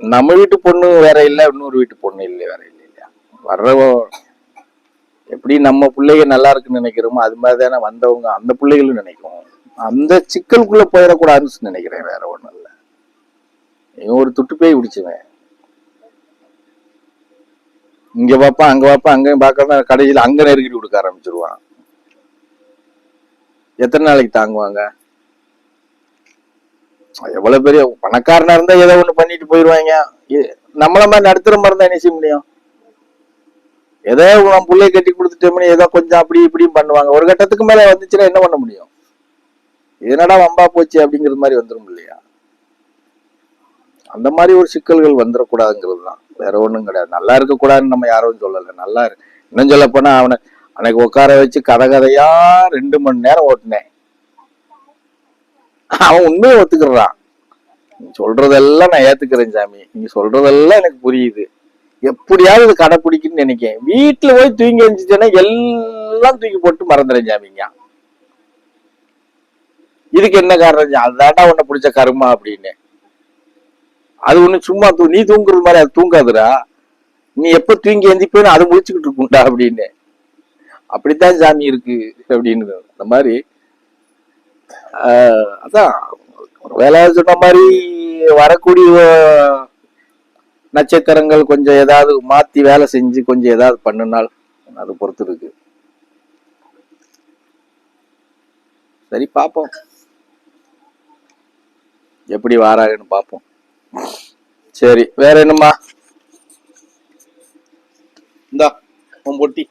நம்ம வீட்டு பொண்ணு வேற இல்லை இன்னொரு வீட்டு பொண்ணு இல்லை வேற இல்லை இல்லையா வர்றவோ எப்படி நம்ம பிள்ளைங்க நல்லா இருக்குன்னு நினைக்கிறோமோ அது மாதிரி தானே வந்தவங்க அந்த பிள்ளைகளும் நினைக்கும். அந்த சிக்கலுக்குள்ள போயிடக்கூடாதுன்னு நினைக்கிறேன் வேற ஒண்ணும் இல்லை. இவன் ஒரு துட்டு போய் பிடிச்சுவேன். இங்க பார்ப்பான் அங்க பார்ப்பான் அங்கேயும் பார்க்காம கடைசியில் அங்க நெருக்கிட்டு கொடுக்க ஆரம்பிச்சிருவான். எத்தனை நாளைக்கு தாங்குவாங்க? எவ்வளவு பெரிய பணக்காரனா இருந்தா ஏதோ ஒண்ணு பண்ணிட்டு போயிருவாங்க. நம்மள மாதிரி நடுத்தர மாதிரி இருந்தா என்ன செய்ய முடியும்? ஏதோ நம்ம பிள்ளைய கட்டி கொடுத்துட்டோம்னு ஏதோ கொஞ்சம் அப்படி இப்படியும் பண்ணுவாங்க. ஒரு கட்டத்துக்கு மேல வந்துச்சுன்னா என்ன பண்ண முடியும்? இது என்னடா வம்பா போச்சு அப்படிங்கிற மாதிரி வந்துடும் இல்லையா? அந்த மாதிரி ஒரு சிக்கல்கள் வந்துடக்கூடாதுங்கிறது தான் வேற ஒண்ணும் கிடையாது. நல்லா இருக்கக்கூடாதுன்னு நம்ம யாரும் சொல்லல. நல்லா இருக்கு இன்னும் சொல்ல போனா அவனை அன்னைக்கு உட்கார வச்சு கதை கதையா ரெண்டு மணி நேரம் ஓட்டினேன். அவன் உண்மையை ஒத்துக்கிறான் நீ சொல்றதெல்லாம் நான் ஏத்துக்கிறேன் சாமி. நீங்க சொல்றதெல்லாம் எனக்கு புரியுது. எப்படியாவது இது கடைப்பிடிக்குன்னு நினைக்கேன் வீட்டுல போய் தூங்கி எழுந்துச்சேன்னா எல்லாம் தூக்கி போட்டு மறந்துடுறேன் சாமிங்க இதுக்கு என்ன காரணம் அதாண்டா உன்னை பிடிச்ச கருமா அப்படின்னு. அது ஒண்ணு சும்மா தூ நீ தூங்குறது மாதிரி அது தூங்காதுடா. நீ எப்ப தூங்கி எந்திப்பேன்னு அது முடிச்சுக்கிட்டு இருக்கும்டா அப்படின்னு. அப்படித்தான் சாமி இருக்கு அப்படின்னு அந்த மாதிரி அதான் ஒரு வேலை சொன்ன மாதிரி வரக்கூடிய நட்சத்திரங்கள் கொஞ்சம் ஏதாவது மாத்தி வேலை செஞ்சு கொஞ்சம் ஏதாவது பண்ணுனால் அது பொறுத்து இருக்கு சரி பார்ப்போம். எப்படி வாராங்கன்னு பார்ப்போம். சரி வேற என்னம்மா? இந்தா உன் பொட்டி.